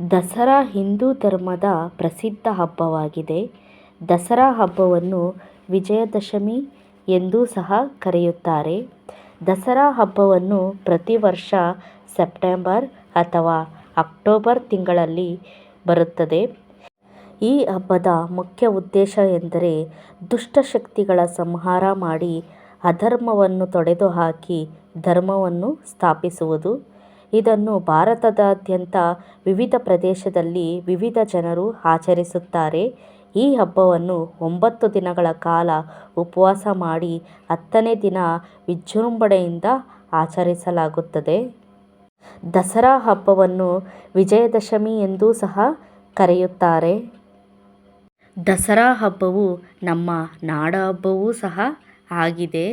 ದಸರಾ ಹಿಂದೂ ಧರ್ಮದ ಪ್ರಸಿದ್ಧ ಹಬ್ಬವಾಗಿದೆ. ದಸರಾ ಹಬ್ಬವನ್ನು ವಿಜಯದಶಮಿ ಎಂದೂ ಸಹ ಕರೆಯುತ್ತಾರೆ. ದಸರಾ ಹಬ್ಬವನ್ನು ಪ್ರತಿ ವರ್ಷ ಸೆಪ್ಟೆಂಬರ್ ಅಥವಾ ಅಕ್ಟೋಬರ್ ತಿಂಗಳಲ್ಲಿ ಬರುತ್ತದೆ. ಈ ಹಬ್ಬದ ಮುಖ್ಯ ಉದ್ದೇಶ ಎಂದರೆ ದುಷ್ಟಶಕ್ತಿಗಳ ಸಂಹಾರ ಮಾಡಿ ಅಧರ್ಮವನ್ನು ತೊಡೆದುಹಾಕಿ ಧರ್ಮವನ್ನು ಸ್ಥಾಪಿಸುವುದು. ಇದನ್ನು ಭಾರತದಾದ್ಯಂತ ವಿವಿಧ ಪ್ರದೇಶದಲ್ಲಿ ವಿವಿಧ ಜನರು ಆಚರಿಸುತ್ತಾರೆ. ಈ ಹಬ್ಬವನ್ನು ಒಂಬತ್ತು ದಿನಗಳ ಕಾಲ ಉಪವಾಸ ಮಾಡಿ ಹತ್ತನೇ ದಿನ ವಿಜೃಂಭಣೆಯಿಂದ ಆಚರಿಸಲಾಗುತ್ತದೆ. ದಸರಾ ಹಬ್ಬವನ್ನು ವಿಜಯದಶಮಿ ಎಂದೂ ಸಹ ಕರೆಯುತ್ತಾರೆ. ದಸರಾ ಹಬ್ಬವು ನಮ್ಮ ನಾಡಹಬ್ಬವೂ ಸಹ ಆಗಿದೆ.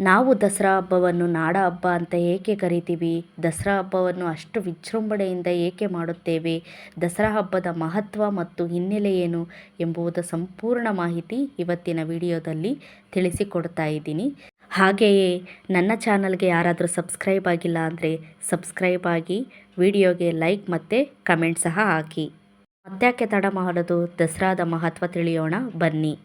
ನಾವು ದಸರಾ ಹಬ್ಬವನ್ನು ನಾಡ ಹಬ್ಬ ಅಂತ ಏಕೆ ಕರಿತೀವಿ? ದಸರಾ ಹಬ್ಬವನ್ನು ಅಷ್ಟು ವಿಜೃಂಭಣೆಯಿಂದ ಏಕೆ ಮಾಡುತ್ತೇವೆ? ದಸರಾ ಹಬ್ಬದ ಮಹತ್ವ ಮತ್ತು ಹಿನ್ನೆಲೆ ಏನು ಎಂಬುವುದ ಸಂಪೂರ್ಣ ಮಾಹಿತಿ ಇವತ್ತಿನ ವಿಡಿಯೋದಲ್ಲಿ ತಿಳಿಸಿಕೊಡ್ತಾ ಇದ್ದೀನಿ. ಹಾಗೆಯೇ ನನ್ನ ಚಾನಲ್ಗೆ ಯಾರಾದರೂ ಸಬ್ಸ್ಕ್ರೈಬ್ ಆಗಿಲ್ಲ ಅಂದರೆ ಸಬ್ಸ್ಕ್ರೈಬ್ ಆಗಿ ವಿಡಿಯೋಗೆ ಲೈಕ್ ಮತ್ತು ಕಮೆಂಟ್ ಸಹ ಹಾಕಿ. ಮತ್ತ್ಯಾಕೆ ತಡ ಮಾಡೋದು? ದಸರಾದ ಮಹತ್ವ ತಿಳಿಯೋಣ. ಬನ್ನಿ.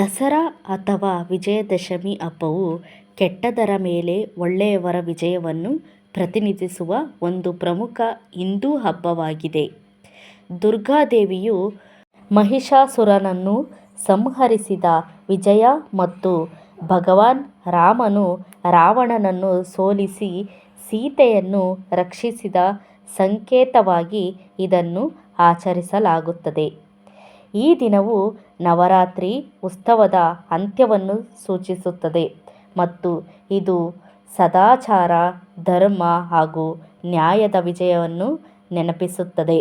ದಸರಾ ಅಥವಾ ವಿಜಯದಶಮಿ ಹಬ್ಬವು ಕೆಟ್ಟದರ ಮೇಲೆ ಒಳ್ಳೆಯವರ ವಿಜಯವನ್ನು ಪ್ರತಿನಿಧಿಸುವ ಒಂದು ಪ್ರಮುಖ ಹಿಂದೂ ಹಬ್ಬವಾಗಿದೆ. ದುರ್ಗಾದೇವಿಯು ಮಹಿಷಾಸುರನನ್ನು ಸಂಹರಿಸಿದ ವಿಜಯ ಮತ್ತು ಭಗವಾನ್ ರಾಮನು ರಾವಣನನ್ನು ಸೋಲಿಸಿ ಸೀತೆಯನ್ನು ರಕ್ಷಿಸಿದ ಸಂಕೇತವಾಗಿ ಇದನ್ನು ಆಚರಿಸಲಾಗುತ್ತದೆ. ಈ ದಿನವು ನವರಾತ್ರಿ ಉತ್ಸವದ ಅಂತ್ಯವನ್ನು ಸೂಚಿಸುತ್ತದೆ ಮತ್ತು ಇದು ಸದಾಚಾರ, ಧರ್ಮ ಹಾಗೂ ನ್ಯಾಯದ ವಿಜಯವನ್ನು ನೆನಪಿಸುತ್ತದೆ.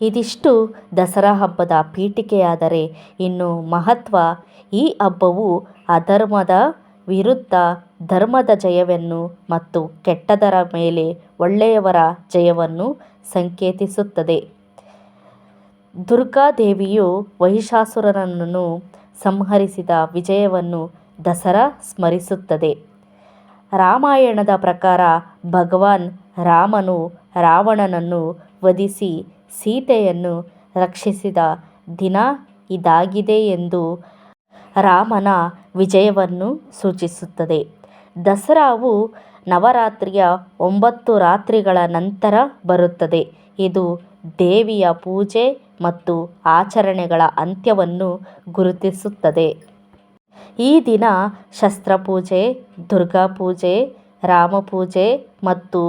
ಇದಿಷ್ಟು ದಸರಾ ಹಬ್ಬದ ಪೀಠಿಕೆಯಾದರೆ ಇನ್ನು ಮಹತ್ವ ಈ ಹಬ್ಬವು ಅಧರ್ಮದ ವಿರುದ್ಧ ಧರ್ಮದ ಜಯವನ್ನು ಮತ್ತು ಕೆಟ್ಟದರ ಮೇಲೆ ಒಳ್ಳೆಯವರ ಜಯವನ್ನು ಸಂಕೇತಿಸುತ್ತದೆ. ದುರ್ಗಾದೇವಿಯು ಮಹಿಷಾಸುರನನ್ನು ಸಂಹರಿಸಿದ ವಿಜಯವನ್ನು ದಸರಾ ಸ್ಮರಿಸುತ್ತದೆ. ರಾಮಾಯಣದ ಪ್ರಕಾರ ಭಗವಾನ್ ರಾಮನು ರಾವಣನನ್ನು ವಧಿಸಿ ಸೀತೆಯನ್ನು ರಕ್ಷಿಸಿದ ದಿನ ಇದಾಗಿದೆ ಎಂದು ರಾಮನ ವಿಜಯವನ್ನು ಸೂಚಿಸುತ್ತದೆ. ದಸರಾವು ನವರಾತ್ರಿಯ ಒಂಬತ್ತು ರಾತ್ರಿಗಳ ನಂತರ ಬರುತ್ತದೆ. ಇದು ದೇವಿಯ ಪೂಜೆ ಮತ್ತು ಆಚರಣೆಗಳ ಅಂತ್ಯವನ್ನು ಗುರುತಿಸುತ್ತದೆ. ಈ ದಿನ ಶಸ್ತ್ರಪೂಜೆ ದುರ್ಗಾಪೂಜೆ ರಾಮಪೂಜೆ ಮತ್ತು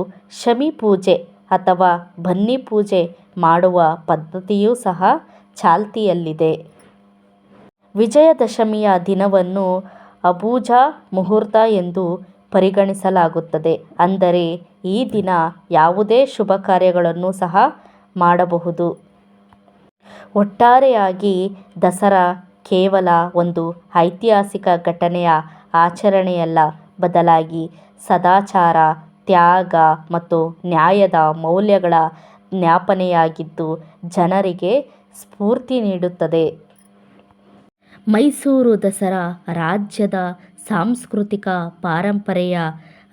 ಶಮಿ ಪೂಜೆ ಅಥವಾ ಬನ್ನಿ ಪೂಜೆ ಮಾಡುವ ಪದ್ಧತಿಯೂ ಸಹ ಚಾಲ್ತಿಯಲ್ಲಿದೆ. ವಿಜಯದಶಮಿಯ ದಿನವನ್ನು ಅಬೂಜ ಮುಹೂರ್ತ ಎಂದು ಪರಿಗಣಿಸಲಾಗುತ್ತದೆ. ಅಂದರೆ ಈ ದಿನ ಯಾವುದೇ ಶುಭ ಕಾರ್ಯಗಳನ್ನು ಸಹ ಮಾಡಬಹುದು. ಒಟ್ಟಾರೆಯಾಗಿ ದಸರಾ ಕೇವಲ ಒಂದು ಐತಿಹಾಸಿಕ ಘಟನೆಯ ಆಚರಣೆಯಲ್ಲ, ಬದಲಾಗಿ ಸದಾಚಾರ, ತ್ಯಾಗ ಮತ್ತು ನ್ಯಾಯದ ಮೌಲ್ಯಗಳ ಜ್ಞಾಪನೆಯಾಗಿದ್ದು ಜನರಿಗೆ ಸ್ಫೂರ್ತಿ ನೀಡುತ್ತದೆ. ಮೈಸೂರು ದಸರಾ ರಾಜ್ಯದ ಸಾಂಸ್ಕೃತಿಕ ಪರಂಪರೆಯ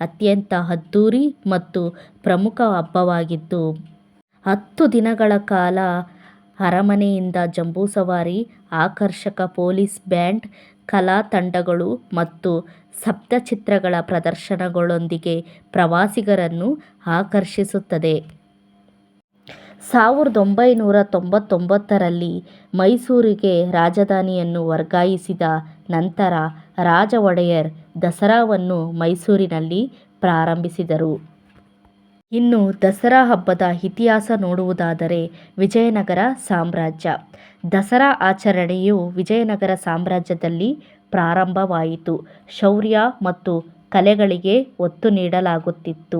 ಅತ್ಯಂತ ಅದ್ಧೂರಿ ಮತ್ತು ಪ್ರಮುಖ ಹಬ್ಬವಾಗಿದ್ದು ಹತ್ತು ದಿನಗಳ ಕಾಲ ಅರಮನೆಯಿಂದ ಜಂಬೂಸವಾರಿ, ಆಕರ್ಷಕ ಪೊಲೀಸ್ ಬ್ಯಾಂಡ್, ಕಲಾ ತಂಡಗಳು ಮತ್ತು ಸಪ್ತಚಿತ್ರಗಳ ಪ್ರದರ್ಶನಗಳೊಂದಿಗೆ ಪ್ರವಾಸಿಗರನ್ನು ಆಕರ್ಷಿಸುತ್ತದೆ. ಸಾವಿರದ ಒಂಬೈನೂರ ತೊಂಬತ್ತೊಂಬತ್ತರಲ್ಲಿ ಮೈಸೂರಿಗೆ ರಾಜಧಾನಿಯನ್ನು ವರ್ಗಾಯಿಸಿದ ನಂತರ ರಾಜ ಒಡೆಯರ್ ದಸರಾವನ್ನು ಮೈಸೂರಿನಲ್ಲಿ ಪ್ರಾರಂಭಿಸಿದರು. ಇನ್ನು ದಸರಾ ಹಬ್ಬದ ಇತಿಹಾಸ ನೋಡುವುದಾದರೆ ವಿಜಯನಗರ ಸಾಮ್ರಾಜ್ಯ. ದಸರಾ ಆಚರಣೆಯು ವಿಜಯನಗರ ಸಾಮ್ರಾಜ್ಯದಲ್ಲಿ ಪ್ರಾರಂಭವಾಯಿತು. ಶೌರ್ಯ ಮತ್ತು ಕಲೆಗಳಿಗೆ ಒತ್ತು ನೀಡಲಾಗುತ್ತಿತ್ತು.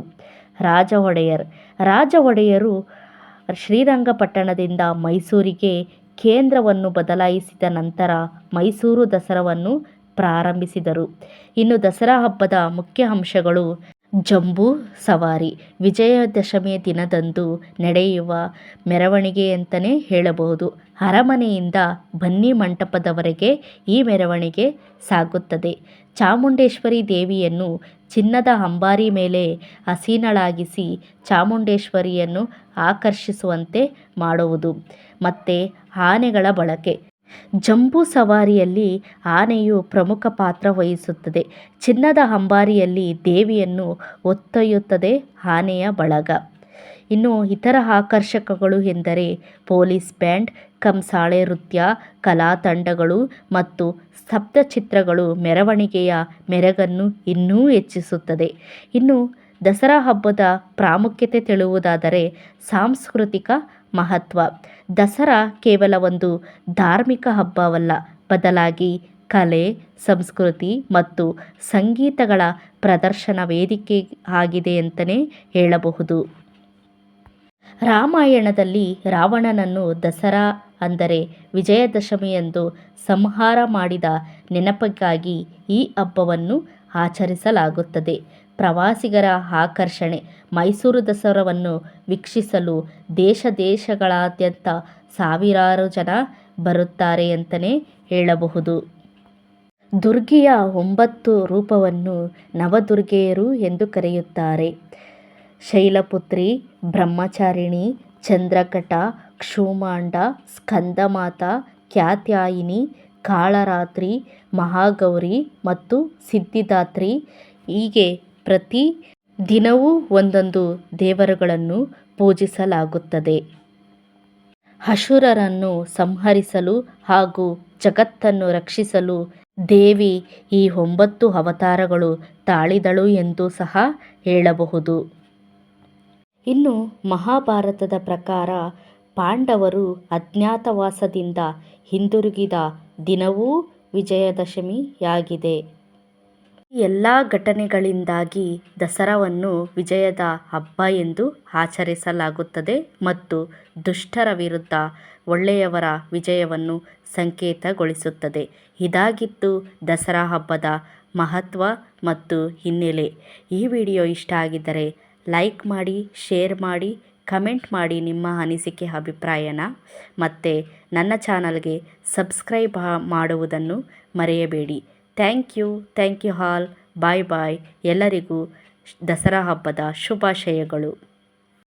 ರಾಜ ಒಡೆಯರ್ ರಾಜ ಒಡೆಯರು ಶ್ರೀರಂಗಪಟ್ಟಣದಿಂದ ಮೈಸೂರಿಗೆ ಕೇಂದ್ರವನ್ನು ಬದಲಾಯಿಸಿದ ನಂತರ ಮೈಸೂರು ದಸರಾವನ್ನು ಪ್ರಾರಂಭಿಸಿದರು. ಇನ್ನು ದಸರಾ ಹಬ್ಬದ ಮುಖ್ಯ ಅಂಶಗಳು ಜಂಬೂ ಸವಾರಿ. ವಿಜಯದಶಮಿಯ ದಿನದಂದು ನಡೆಯುವ ಮೆರವಣಿಗೆ ಅಂತಲೇ ಹೇಳಬಹುದು. ಅರಮನೆಯಿಂದ ಬನ್ನಿ ಮಂಟಪದವರೆಗೆ ಈ ಮೆರವಣಿಗೆ ಸಾಗುತ್ತದೆ. ಚಾಮುಂಡೇಶ್ವರಿ ದೇವಿಯನ್ನು ಚಿನ್ನದ ಅಂಬಾರಿ ಮೇಲೆ ಹಸೀನಳಾಗಿಸಿ ಚಾಮುಂಡೇಶ್ವರಿಯನ್ನು ಆಕರ್ಷಿಸುವಂತೆ ಮಾಡುವುದು. ಮತ್ತು ಆನೆಗಳ ಬಳಕೆ. ಜಂಬೂ ಸವಾರಿಯಲ್ಲಿ ಆನೆಯು ಪ್ರಮುಖ ಪಾತ್ರ ವಹಿಸುತ್ತದೆ. ಚಿನ್ನದ ಅಂಬಾರಿಯಲ್ಲಿ ದೇವಿಯನ್ನು ಒತ್ತೊಯ್ಯುತ್ತದೆ ಆನೆಯ ಬಳಗ. ಇನ್ನು ಇತರ ಆಕರ್ಷಕಗಳು ಎಂದರೆ ಪೊಲೀಸ್ ಬ್ಯಾಂಡ್, ಕಂಸಾಳೆ ನೃತ್ಯ, ಕಲಾ ತಂಡಗಳು ಮತ್ತು ಸ್ತಬ್ಧಚಿತ್ರಗಳು ಮೆರವಣಿಗೆಯ ಮೆರಗನ್ನು ಇನ್ನೂ ಹೆಚ್ಚಿಸುತ್ತದೆ. ಇನ್ನು ದಸರಾ ಹಬ್ಬದ ಪ್ರಾಮುಖ್ಯತೆ ತಿಳುವುದಾದರೆ ಸಾಂಸ್ಕೃತಿಕ ಮಹತ್ವ. ದಸರಾ ಕೇವಲ ಒಂದು ಧಾರ್ಮಿಕ ಹಬ್ಬವಲ್ಲ, ಬದಲಾಗಿ ಕಲೆ, ಸಂಸ್ಕೃತಿ ಮತ್ತು ಸಂಗೀತಗಳ ಪ್ರದರ್ಶನ ವೇದಿಕೆ ಆಗಿದೆ ಅಂತಲೇ ಹೇಳಬಹುದು. ರಾಮಾಯಣದಲ್ಲಿ ರಾವಣನನ್ನು ದಸರಾ ಅಂದರೆ ವಿಜಯದಶಮಿಯಂದು ಸಂಹಾರ ಮಾಡಿದ ನೆನಪಿಗಾಗಿ ಈ ಹಬ್ಬವನ್ನು ಆಚರಿಸಲಾಗುತ್ತದೆ. ಪ್ರವಾಸಿಗರ ಆಕರ್ಷಣೆ. ಮೈಸೂರು ದಸರಾವನ್ನು ವೀಕ್ಷಿಸಲು ದೇಶ ದೇಶಗಳಾದ್ಯಂತ ಸಾವಿರಾರು ಜನ ಬರುತ್ತಾರೆ ಅಂತಲೇ ಹೇಳಬಹುದು. ದುರ್ಗೆಯ ಒಂಬತ್ತು ರೂಪವನ್ನು ನವದುರ್ಗೆಯರು ಎಂದು ಕರೆಯುತ್ತಾರೆ. ಶೈಲಪುತ್ರಿ, ಬ್ರಹ್ಮಚಾರಿಣಿ, ಚಂದ್ರಕಟ, ಕ್ಷೂಮಾಂಡ, ಸ್ಕಂದಮಾತಾ, ಖ್ಯಾತ್ಯಾಯಿನಿ, ಕಾಳರಾತ್ರಿ, ಮಹಾಗೌರಿ ಮತ್ತು ಸಿದ್ಧಿದಾತ್ರಿ ಹೀಗೆ ಪ್ರತಿ ದಿನವೂ ಒಂದೊಂದು ದೇವರುಗಳನ್ನು ಪೂಜಿಸಲಾಗುತ್ತದೆ. ಹಸುರರನ್ನು ಸಂಹರಿಸಲು ಹಾಗೂ ಜಗತ್ತನ್ನು ರಕ್ಷಿಸಲು ದೇವಿ ಈ ಒಂಬತ್ತು ಅವತಾರಗಳು ತಾಳಿದಳು ಎಂದು ಸಹ ಹೇಳಬಹುದು. ಇನ್ನು ಮಹಾಭಾರತದ ಪ್ರಕಾರ ಪಾಂಡವರು ಅಜ್ಞಾತವಾಸದಿಂದ ಹಿಂದಿರುಗಿದ ದಿನವೂ ವಿಜಯದಶಮಿಯಾಗಿದೆ. ಎಲ್ಲ ಘಟನೆಗಳಿಂದಾಗಿ ದಸರಾವನ್ನು ವಿಜಯದ ಹಬ್ಬ ಎಂದು ಆಚರಿಸಲಾಗುತ್ತದೆ ಮತ್ತು ದುಷ್ಟರ ವಿರುದ್ಧ ಒಳ್ಳೆಯವರ ವಿಜಯವನ್ನು ಸಂಕೇತಗೊಳಿಸುತ್ತದೆ. ಇದಾಗಿತ್ತು ದಸರಾ ಹಬ್ಬದ ಮಹತ್ವ ಮತ್ತು ಹಿನ್ನೆಲೆ. ಈ ವಿಡಿಯೋ ಇಷ್ಟ ಆಗಿದ್ದರೆ ಲೈಕ್ ಮಾಡಿ, ಶೇರ್ ಮಾಡಿ, ಕಮೆಂಟ್ ಮಾಡಿ ನಿಮ್ಮ ಅನಿಸಿಕೆ, ಅಭಿಪ್ರಾಯನ. ಮತ್ತು ನನ್ನ ಚಾನಲ್ಗೆ ಸಬ್ಸ್ಕ್ರೈಬ್ ಮಾಡುವುದನ್ನು ಮರೆಯಬೇಡಿ. Thank you thank you all. Bye bye. ಎಲ್ಲರಿಗೂ ದಸರಾ ಹಬ್ಬದ ಶುಭಾಶಯಗಳು.